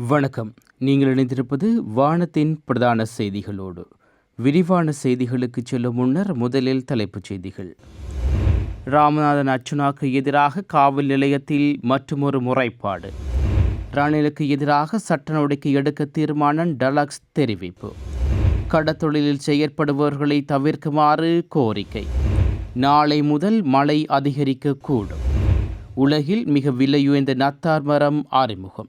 வணக்கம். நீங்கள் இணைந்திருப்பது வானத்தின் பிரதான செய்திகளோடு. விரிவான செய்திகளுக்கு செல்லும் முன்னர் முதலில் தலைப்புச் செய்திகள். ராமநாதன் அர்ச்சுனாக்கு எதிராக காவல் நிலையத்தில் மற்றுமொரு முறைப்பாடு. ரணிலுக்கு எதிராக சட்ட நடவடிக்கை எடுக்க தீர்மானம் டலக்ஸ் தெரிவிப்பு. கடத்தொழிலில் செயற்படுபவர்களை தவிர்க்குமாறு கோரிக்கை. நாளை முதல் மழை அதிகரிக்கக்கூடும். உலகில் மிக விலையுயர்ந்த நத்தார் மரம் அறிமுகம்.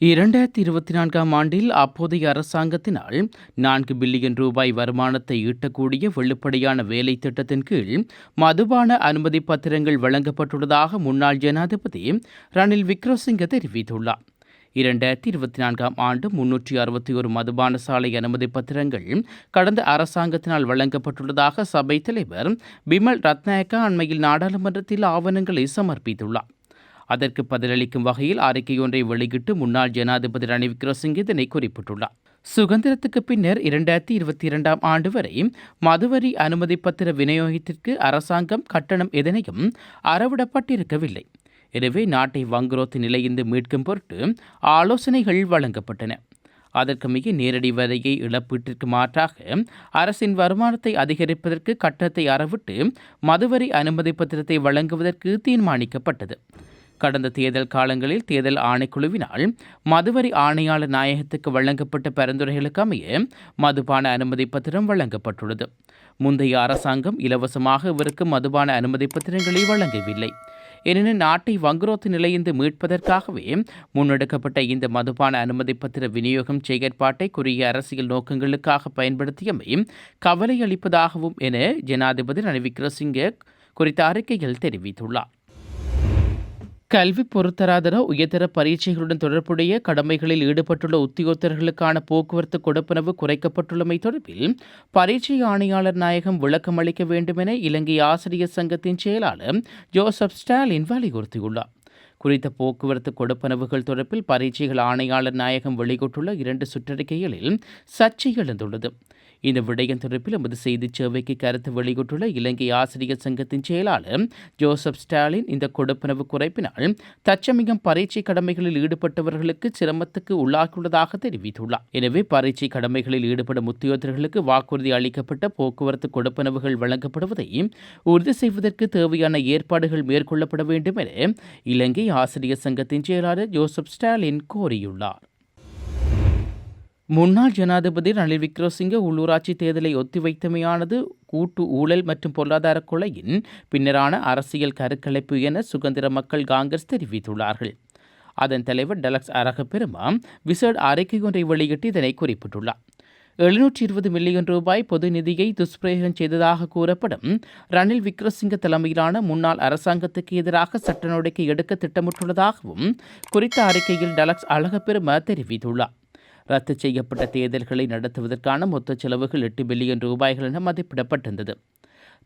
இரண்டாயிரத்தி இருபத்தி நான்காம் ஆண்டில் அப்போதைய அரசாங்கத்தினால் நான்கு பில்லியன் ரூபாய் வருமானத்தை ஈட்டக்கூடிய வெளிப்படையான வேலை திட்டத்தின் கீழ் மதுபான அனுமதி பத்திரங்கள் வழங்கப்பட்டுள்ளதாக முன்னாள் ஜனாதிபதி ரணில் விக்ரமசிங்க தெரிவித்துள்ளார். இரண்டாயிரத்தி இருபத்தி நான்காம் ஆண்டு முன்னூற்றி அறுபத்தி ஒரு மதுபான சாலை அனுமதி பத்திரங்கள் கடந்த அரசாங்கத்தினால் வழங்கப்பட்டுள்ளதாக சபை தலைவர் பிமல் ரத்நாயக்கா அண்மையில் நாடாளுமன்றத்தில் ஆவணங்களை சமர்ப்பித்துள்ளார். அதற்கு பதிலளிக்கும் வகையில் அறிக்கையொன்றை வெளியிட்டு முன்னாள் ஜனாதிபதி ரணில் விக்ரமசிங்கே இதனை குறிப்பிட்டுள்ளார். சுதந்திரத்துக்கு பின்னர் இரண்டாயிரத்தி இருபத்தி இரண்டாம் ஆண்டு வரை மதுவரி அனுமதி பத்திர விநியோகத்திற்கு அரசாங்கம் கட்டணம் எதனையும் அறவிடப்பட்டிருக்கவில்லை. எனவே நாட்டை வங்குரோத்து நிலையிருந்து மீட்கும் பொருட்டு ஆலோசனைகள் வழங்கப்பட்டன. அதற்கு மிக நேரடி வரியை இழப்பீட்டிற்கு மாற்றாக அரசின் வருமானத்தை அதிகரிப்பதற்கு கட்டணத்தை அறவிட்டு மதுவரி அனுமதி பத்திரத்தை வழங்குவதற்கு தீர்மானிக்கப்பட்டது. கடந்த தேர்தல் காலங்களில் தேர்தல் ஆணைக்குழுவினால் மதுவரி ஆணையாளர் நாயகத்துக்கு வழங்கப்பட்ட பரிந்துரைகளுக்கு அமைய மதுபான அனுமதி பத்திரம் வழங்கப்பட்டுள்ளது. முந்தைய அரசாங்கம் இலவசமாக இவருக்கு மதுபான அனுமதி பத்திரங்களை வழங்கவில்லை. எனினும் நாட்டை வங்குரோத்து நிலையிருந்து மீட்பதற்காகவே முன்னெடுக்கப்பட்ட இந்த மதுபான அனுமதி பத்திர விநியோகம் செயற்பாட்டை குறுகிய அரசியல் நோக்கங்களுக்காக பயன்படுத்தியமை கவலை அளிப்பதாகவும் என ஜனாதிபதி ரணில் விக்ரமசிங்கே குறித்த அறிக்கையில் தெரிவித்துள்ளார். கல்வி பொருத்தராதர உயர்தர பரீட்சைகளுடன் தொடர்புடைய கடமைகளில் ஈடுபட்டுள்ள உத்தியோகத்தர்களுக்கான போக்குவரத்து கொடுப்பனவு குறைக்கப்பட்டுள்ளமை தொடர்பில் பரீட்சை ஆணையாளர் நாயகம் விளக்கம் அளிக்க வேண்டும் என இலங்கை ஆசிரியர் சங்கத்தின் செயலாளர் ஜோசப் ஸ்டாலின் வலியுறுத்தியுள்ளார். குறித்த போக்குவரத்து கொடுப்பனவுகள் தொடர்பில் பரீட்சைகள் ஆணையாளர் நாயகம் வெளியிட்டுள்ள இரண்டு சுற்றறிக்கைகளில் சர்ச்சை எழுந்துள்ளது. இந்த விடயம் தொடர்பில் எமது செய்திச் சேவைக்கு கருத்து வெளியிட்டுள்ள இலங்கை ஆசிரியர் சங்கத்தின் செயலாளர் ஜோசப் ஸ்டாலின் இந்த கொடுப்பனவு குறைப்பினால் தச்சமயம் பரீட்சை கடமைகளில் ஈடுபட்டவர்களுக்கு சிரமத்துக்கு உள்ளாகியுள்ளதாக தெரிவித்துள்ளார். எனவே பரீட்சை கடமைகளில் ஈடுபடும் உத்தியோகர்களுக்கு வாக்குறுதி அளிக்கப்பட்ட போக்குவரத்து கொடுப்பனவுகள் வழங்கப்படுவதை உறுதி செய்வதற்கு தேவையான ஏற்பாடுகள் மேற்கொள்ளப்பட வேண்டும் என இலங்கை ஆசிரியர் சங்கத்தின் செயலாளர் ஜோசப் ஸ்டாலின் கோரியுள்ளார். முன்னாள் ஜனாதிபதி ரணில் விக்ரமசிங்க உள்ளூராட்சி தேர்தலை ஒத்திவைத்தமையானது கூட்டு ஊழல் மற்றும் பொருளாதார கொலையின் பின்னரான அரசியல் கருக்கலைப்பு என சுதந்திர மக்கள் காங்கிரஸ் தெரிவித்துள்ளார்கள். அதன் தலைவர் டலக்ஸ் அரகப்பெருமா விசேட அறிக்கை ஒன்றை வெளியிட்டு இதனை குறிப்பிட்டுள்ளார். எழுநூற்றி இருபது மில்லியன் ரூபாய் பொது நிதியை துஷ்பிரயோகம் செய்ததாக கூறப்படும் ரணில் விக்ரமசிங்க தலைமையிலான முன்னாள் அரசாங்கத்துக்கு எதிராக சட்ட நடவடிக்கை எடுக்க திட்டமிட்டுள்ளதாகவும் குறித்த அறிக்கையில் டலக்ஸ் அழகப்பெரும தெரிவித்துள்ளார். ரத்து செய்யப்பட்ட தேர்தல்களை நடத்துவதற்கான மொத்த செலவுகள் எட்டு பில்லியன் ரூபாய்கள் என மதிப்பிடப்பட்டிருந்தது.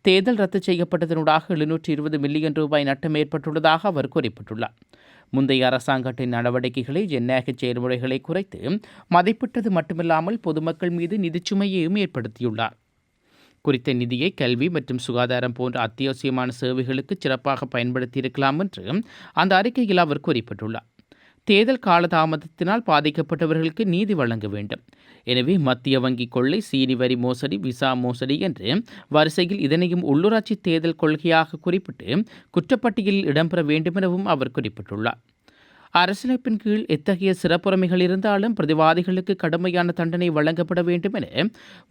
தேர்தல் ரத்து செய்யப்பட்டதனூடாக எழுநூற்றி இருபது மில்லியன் ரூபாய் நட்டம் ஏற்பட்டுள்ளதாக அவர் குறிப்பிட்டுள்ளார். முந்தைய அரசாங்கத்தின் நடவடிக்கைகளை ஜனநாயக செயல்முறைகளை குறைத்து மதிப்பிட்டது மட்டுமில்லாமல் பொதுமக்கள் மீது நிதிச்சுமையையும் ஏற்படுத்தியுள்ளார். குறித்த நிதியை கல்வி மற்றும் சுகாதாரம் போன்ற அத்தியாவசியமான சேவைகளுக்கு சிறப்பாக பயன்படுத்தியிருக்கலாம் என்று அந்த அறிக்கையில் அவர் குறிப்பிட்டுள்ளார். தேர்தல் காலதாமதத்தினால் பாதிக்கப்பட்டவர்களுக்கு நீதி வழங்க வேண்டும். எனவே மத்திய வங்கி கொள்ளை சீனி வரி மோசடி விசா மோசடி என்று வரிசையில் இதனையும் உள்ளூராட்சி தேர்தல் கொள்கையாக குறிப்பிட்டு குற்றப்பட்டியலில் இடம்பெற வேண்டும் எனவும் அவர் குறிப்பிட்டுள்ளார். அரசியலமைப்பின் கீழ் எத்தகைய சிறப்புரிமைகள் இருந்தாலும் பிரதிவாதிகளுக்கு கடுமையான தண்டனை வழங்கப்பட வேண்டும் என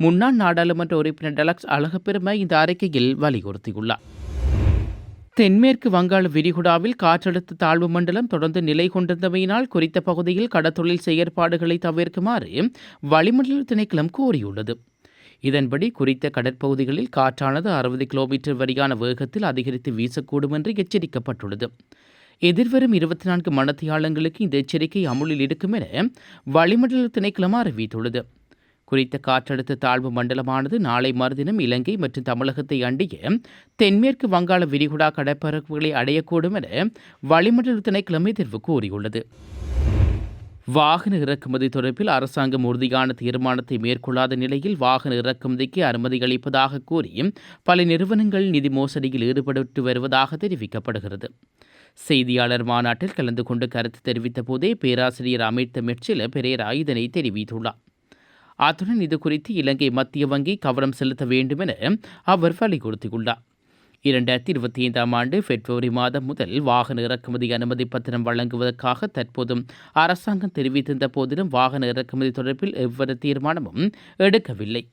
முன்னாள் நாடாளுமன்ற உறுப்பினர் டலக்ஸ் அழகப்பெருமை இந்த அறிக்கையில் வலியுறுத்தியுள்ளார். தென்மேற்கு வங்காள விரிகுடாவில் காற்றழுத்த தாழ்வு மண்டலம் தொடர்ந்து நிலை கொண்டிருந்தமையினால் குறித்த பகுதியில் கடத்தொழில் செயற்பாடுகளை தவிர்க்குமாறு வளிமண்டல திணைக்களம் கோரியுள்ளது. இதன்படி குறித்த கடற்பகுதிகளில் காற்றானது அறுபது கிலோமீட்டர் வரையான வேகத்தில் அதிகரித்து வீசக்கூடும் என்று எச்சரிக்கப்பட்டுள்ளது. எதிர்வரும் இருபத்தி நான்கு மணத்தியாளங்களுக்கு இந்த எச்சரிக்கை அமுலில் இருக்கும் என வளிமண்டல திணைக்களம் அறிவித்துள்ளது. குறித்த காற்றழுத்த தாழ்வு மண்டலமானது நாளை மறுதினம் இலங்கை மற்றும் தமிழகத்தை அண்டிய தென்மேற்கு வங்காள விரிகுடா கடற்பரப்புகளை அடையக்கூடும் என வளிமண்டல திணைக்கிழமை எதிர்வு கூறியுள்ளது. வாகன இறக்குமதி தொடர்பில் அரசாங்கம் உறுதியான தீர்மானத்தை மேற்கொள்ளாத நிலையில் வாகன இறக்குமதிக்கு அனுமதி அளிப்பதாக கூறி பல நிறுவனங்கள் நிதி மோசடியில் ஈடுபட்டு வருவதாக தெரிவிக்கப்படுகிறது. செய்தியாளர் மாநாட்டில் கலந்து கொண்டு கருத்து தெரிவித்த போதே பேராசிரியர் அமித் மிர்ச்சில பெரேரா இதனை தெரிவித்துள்ளார். அத்துடன் இது குறித்து இலங்கை மத்திய வங்கி கவனம் செலுத்த வேண்டும் என அவர் வலியுறுத்தியுள்ளார். இரண்டாயிரத்தி இருபத்தி ஐந்தாம் ஆண்டு பிப்ரவரி மாதம் முதல் வாகன இறக்குமதி அனுமதி பத்திரம் வழங்குவதற்காக தற்போதும் அரசாங்கம் தெரிவித்திருந்த போதிலும் வாகன இறக்குமதி தொடர்பில் எவ்வித தீர்மானமும் எடுக்கவில்லை.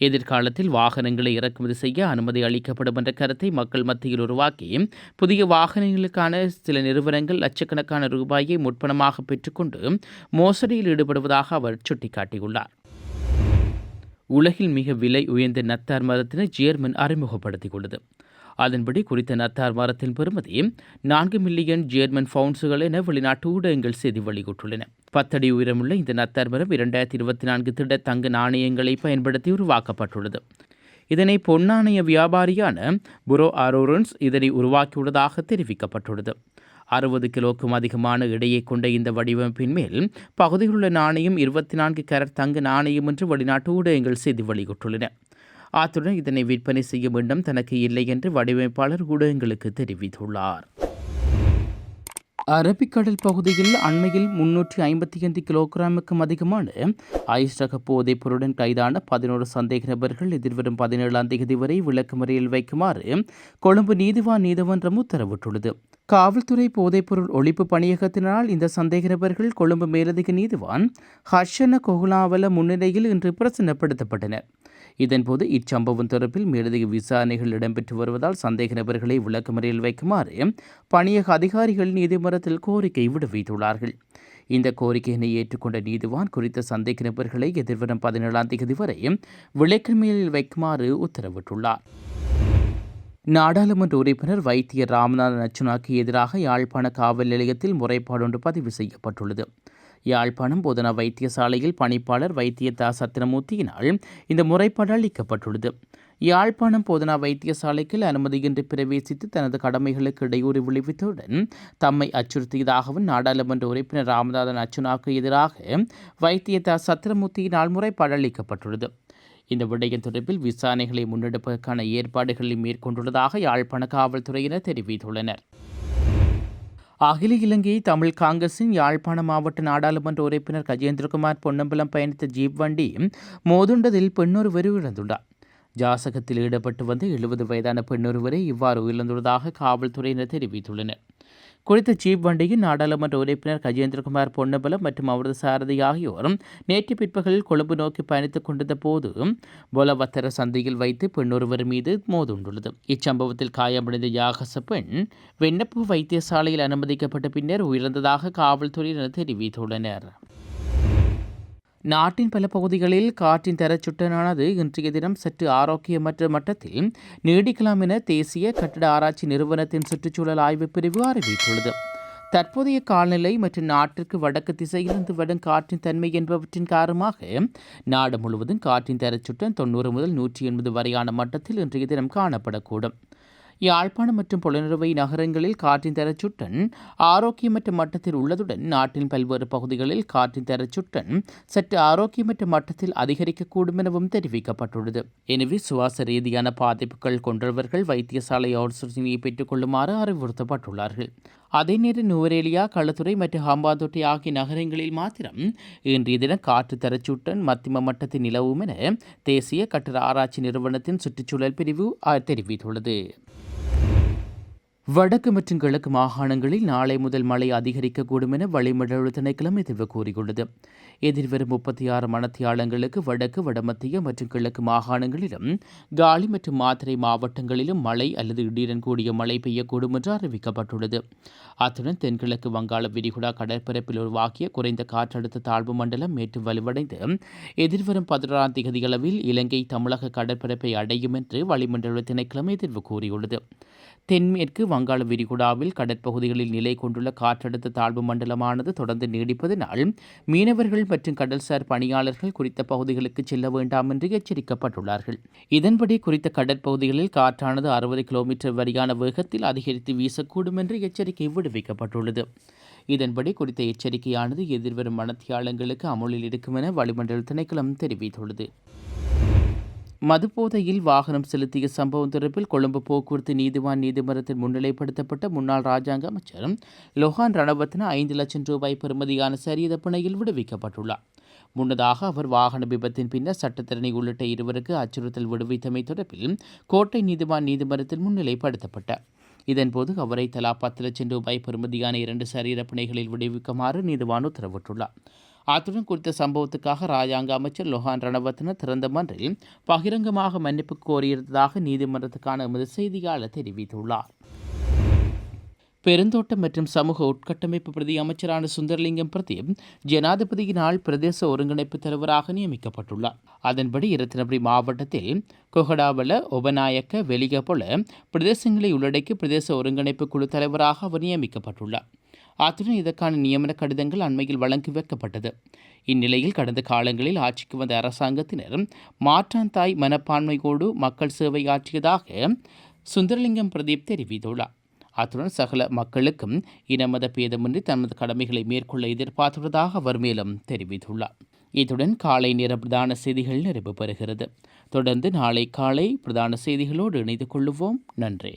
எதிர்காலத்தில் வாகனங்களை இறக்குமதி செய்ய அனுமதி அளிக்கப்படும் என்ற கருத்தை மக்கள் மத்தியில் உருவாக்கி புதிய வாகனங்களுக்கான சில நிறுவனங்கள் லட்சக்கணக்கான ரூபாயை முற்பணமாக பெற்றுக்கொண்டு மோசடியில் ஈடுபடுவதாக அவர் சுட்டிக்காட்டியுள்ளார். உலகில் மிக விலை உயர்ந்த நத்தார் மரத்தினை ஜேர்மன் அறிமுகப்படுத்தியுள்ளது. அதன்படி குறித்த நத்தார் மரத்தின் பெறுமதி நான்கு மில்லியன் ஜேர்மன் பவுண்ட்ஸுகள் என வெளிநாட்டு ஊடகங்கள் செய்தி வெளியிட்டுள்ளன. பத்தடி உயரமுள்ள இந்த நத்தார் மரம் இரண்டாயிரத்தி இருபத்தி நான்கு திட தங்க நாணயங்களை பயன்படுத்தி உருவாக்கப்பட்டுள்ளது. இதனை பொன்னாணய வியாபாரியான புரோ ஆரோரன்ஸ் இதனை உருவாக்கியுள்ளதாக தெரிவிக்கப்பட்டுள்ளது. அறுபது கிலோக்கும் அதிகமான இடையை கொண்ட இந்த வடிவமைப்பின் மேல் பகுதியிலுள்ள நாணயம் இருபத்தி நான்கு கேரட் தங்க நாணயம் என்று வெளிநாட்டு ஊடகங்கள் செய்தி வெளியிட்டுள்ளன. அத்துடன் இதனை விற்பனை செய்ய வேண்டும் தனக்கு இல்லை என்று வடிவமைப்பாளர் ஊடகங்களுக்கு தெரிவித்துள்ளார். அரபிக்கடல் பகுதியில் அண்மையில் முன்னூற்றி ஐம்பத்தி ஐந்து கிலோகிராமுக்கும் அதிகமான ஐஸ் ரக போதைப் பொருளுடன் கைதான பதினோரு சந்தேக நபர்கள் எதிர்வரும் பதினேழாம் தேதி வரை விளக்குமுறையில் வைக்குமாறு கொழும்பு நீதிவான் நீதிமன்றம் உத்தரவிட்டுள்ளது. காவல்துறை போதைப்பொருள் ஒழிப்பு பணியகத்தினால் இந்த சந்தேக நபர்கள் கொழும்பு மேலதிக நீதிவான் ஹர்ஷன கொகுலாவல முன்னிலையில் இன்று பிரசன்னப்படுத்தப்பட்டனர். இதன்போது இச்சம்பவம் தொடர்பில் மேலதிக விசாரணைகள் இடம்பெற்று வருவதால் சந்தேக நபர்களை விளக்கமறையில் வைக்குமாறு பணியக அதிகாரிகள் நீதிமன்றத்தில் கோரிக்கை விடுவித்துள்ளார்கள். இந்த கோரிக்கையினை ஏற்றுக்கொண்ட நீதிவான் குறித்த சந்தேக நபர்களை எதிர்வரும் பதினேழாம் தேதி வரை விளக்கமறையில் வைக்குமாறு உத்தரவிட்டுள்ளார். நாடாளுமன்ற உறுப்பினர் வைத்தியர் ராமநாதன் அச்சுனாக்கு எதிராக யாழ்ப்பாண காவல் நிலையத்தில் முறைப்பாடு ஒன்று பதிவு செய்யப்பட்டுள்ளது. யாழ்ப்பாணம் போதனா வைத்தியசாலையில் பணிப்பாளர் வைத்தியதா சத்திரமூர்த்தியினால் இந்த முறைப்பாடு அளிக்கப்பட்டுள்ளது யாழ்ப்பாணம் போதனா வைத்தியசாலைக்கு அனுமதியின்றி பிரவேசித்து தனது கடமைகளுக்கு இடையூறு விளைவித்தவுடன் தம்மை அச்சுறுத்தியதாகவும் நாடாளுமன்ற உறுப்பினர் ராமநாதன் அச்சுனாவுக்கு எதிராக வைத்தியதா சத்திரமூர்த்தியினால் முறைப்பாடு அளிக்கப்பட்டுள்ளது இந்த விடயம் தொடர்பில் விசாரணைகளை முன்னெடுப்பதற்கான ஏற்பாடுகளை மேற்கொண்டுள்ளதாக யாழ்ப்பாண காவல்துறையினர் தெரிவித்துள்ளனர். அகில இலங்கை தமிழ் காங்கிரசின் யாழ்ப்பாண மாவட்ட நாடாளுமன்ற உறுப்பினர் கஜேந்திரகுமார் பொன்னம்பலம் பயணித்த ஜீப் வண்டி மோதுண்டதில் பெண்ணொருவர் இழந்துள்ளார். ஜாசகத்தில் ஈடுபட்டு வந்த எழுபது வயதான பெண்ணொருவரை இவ்வாறு உயிரிழந்துள்ளதாக காவல்துறையினர் தெரிவித்துள்ளனர். குறித்த ஜீப் வண்டியின் நாடாளுமன்ற உறுப்பினர் கஜேந்திரகுமார் பொன்னபலம் மற்றும் அவரது சாரதி ஆகியோரும் நேற்று பிற்பகலில் கொழும்பு நோக்கி பயணித்துக் கொண்டிருந்த போது பொலவத்தர சந்தையில் வைத்து பெண்ணொருவர் மீது மோதுண்டுள்ளது. இச்சம்பவத்தில் காயமடைந்த யாகச பெண் வெண்ணப்பு வைத்தியசாலையில் அனுமதிக்கப்பட்ட பின்னர் உயிரிழந்ததாக காவல்துறையினர் தெரிவித்துள்ளனர். நாட்டின் பல பகுதிகளில் காற்றின் தரச்சுட்டனானது இன்றைய தினம் சற்று ஆரோக்கியமற்ற மட்டத்தில் நீடிக்கலாம் என தேசிய கட்டிட ஆராய்ச்சி நிறுவனத்தின் சுற்றுச்சூழல் ஆய்வு பிரிவு அறிவித்துள்ளது. தற்போதைய காலநிலை மற்றும் நாட்டிற்கு வடக்கு திசையிலிருந்து வரும் காற்றின் தன்மை என்பவற்றின் காரணமாக நாடு முழுவதும் காற்றின் தரச்சுட்டன் தொண்ணூறு முதல் நூற்றி எண்பது வரையான மட்டத்தில் இன்றைய தினம் காணப்படக்கூடும். யாழ்ப்பாணம் மற்றும் புலனறுவை நகரங்களில் காற்றின் தரச்சுட்டன் ஆரோக்கியமற்ற மட்டத்தில் உள்ளதுடன் நாட்டின் பல்வேறு பகுதிகளில் காற்றின் தரச்சுட்டன் சற்று ஆரோக்கியமற்ற மட்டத்தில் அதிகரிக்கக்கூடும் எனவும் தெரிவிக்கப்பட்டுள்ளது. எனவே சுவாச ரீதியான பாதிப்புகள் கொண்டவர்கள் வைத்தியசாலை ஆலோசனையை பெற்றுக் கொள்ளுமாறு அறிவுறுத்தப்பட்டுள்ளார்கள். அதே நேரம் நுவரேலியா களத்துறை மற்றும் ஹம்பாந்தோட்டை ஆகிய நகரங்களில் மாத்திரம் இன்றைய தினம் காற்று தரச்சுட்டன் மத்திம மட்டத்தில் நிலவும் என தேசிய கட்டட ஆராய்ச்சி நிறுவனத்தின் சுற்றுச்சூழல் பிரிவு தெரிவித்துள்ளது. வடக்கு மற்றும் கிழக்கு மாகாணங்களில் நாளை முதல் மழை அதிகரிக்கக்கூடும் என வளிமண்டல திணைக்களம் எதிர்வு கூறியுள்ளது. எதிர்வரும் முப்பத்தி ஆறு மணத்தியாளங்களுக்கு வடக்கு வடமத்திய மற்றும் கிழக்கு மாகாணங்களிலும் காலி மற்றும் மாத்திரை மாவட்டங்களிலும் மழை அல்லது இடியுடன் கூடிய மழை பெய்யக்கூடும் என்று அறிவிக்கப்பட்டுள்ளது. அத்துடன் தென்கிழக்கு வங்காள விரிகுடா கடற்பரப்பில் உருவாக்கிய குறைந்த காற்றழுத்த தாழ்வு மண்டலம் மேற்று வலுவடைந்து எதிர்வரும் பதினாறாம் தேதியளவில் இலங்கை தமிழக கடற்பரப்பை அடையும் என்று வளிமண்டல திணைக்களம் எதிர்வு கூறியுள்ளது. தென்மேற்கு வங்காள விரிகுடாவில் கடற்பகுதிகளில் நிலை கொண்டுள்ள காற்றழுத்த தாழ்வு மண்டலமானது தொடர்ந்து நீடிப்பதனால் மீனவர்கள் மற்றும் கடல்சார் பணியாளர்கள் குறித்த பகுதிகளுக்கு செல்ல வேண்டாம் என்று எச்சரிக்கப்பட்டுள்ளார்கள். இதன்படி குறித்த கடற்பகுதிகளில் காற்றானது அறுபது கிலோமீட்டர் வரையான வேகத்தில் அதிகரித்து வீசக்கூடும் என்று எச்சரிக்கை விடுவிக்கப்பட்டுள்ளது. இதன்படி குறித்த எச்சரிக்கையானது எதிர்வரும் மனத்தியாளங்களுக்கு அமுலில் இருக்கும் என வளிமண்டல திணைக்களம் தெரிவித்துள்ளது. மதுபோதையில் வாகனம் செலுத்திய சம்பவம் தொடர்பில் கொழும்பு போக்குவரத்து நீதிவான் நீதிமன்றத்தில் முன்னிலைப்படுத்தப்பட்ட முன்னாள் ராஜாங்க அமைச்சரும் லொஹான் ரணவத்ன ஐந்து லட்சம் ரூபாய் பெறுமதியான சரியத பிணையில் விடுவிக்கப்பட்டுள்ளார். முன்னதாக அவர் வாகன விபத்தின் பின்னர் சட்டத்திறனை உள்ளிட்ட இருவருக்கு அச்சுறுத்தல் விடுவித்தமை தொடர்பில் கோட்டை நீதிவான் நீதிமன்றத்தில் முன்னிலைப்படுத்தப்பட்டார். இதன்போது அவரை தலா பத்து லட்சம் ரூபாய் பெறுமதியான இரண்டு சரீர பிணைகளில் விடுவிக்குமாறு நீதிவான் உத்தரவிட்டுள்ளார். அத்துடன் குறித்த சம்பவத்துக்காக ராஜாங்க அமைச்சர் லொஹான் ரணவத்ன திறந்த மன்றில் பகிரங்கமாக மன்னிப்பு கோரியிருந்ததாக நீதிமன்றத்துக்கான எமது செய்தியாளர் தெரிவித்துள்ளார். பெருந்தோட்டம் மற்றும் சமூக உட்கட்டமைப்பு பிரதி அமைச்சரான சுந்தரலிங்கம் பிரதீப் ஜனாதிபதியினால் பிரதேச ஒருங்கிணைப்பு தலைவராக நியமிக்கப்பட்டுள்ளார். அதன்படி இரத்தினபுரி மாவட்டத்தில் கொஹடாவல ஒபநாயக்க வெலிகபொல பிரதேசங்களை உள்ளடக்கி பிரதேச ஒருங்கிணைப்பு குழு தலைவராக அவர் நியமிக்கப்பட்டுள்ளார். அத்துடன் இதற்கான நியமன கடிதங்கள் அண்மையில் வழங்கி வைக்கப்பட்டது. இந்நிலையில் கடந்த காலங்களில் ஆட்சிக்கு வந்த அரசாங்கத்தினர் மாற்றான் தாய் மனப்பான்மையோடு மக்கள் சேவை ஆற்றியதாக சுந்தரலிங்கம் பிரதீப் தெரிவித்துள்ளார். அத்துடன் சகல மக்களுக்கும் இனமத பேதமின்றி தமது கடமைகளை மேற்கொள்ள எதிர்பார்த்துள்ளதாக அவர் மேலும் தெரிவித்துள்ளார். இத்துடன் காலை நேர பிரதான செய்திகள் நிறைவு பெறுகிறது. தொடர்ந்து நாளை காலை பிரதான செய்திகளோடு இணைந்து கொள்ளுவோம். நன்றி.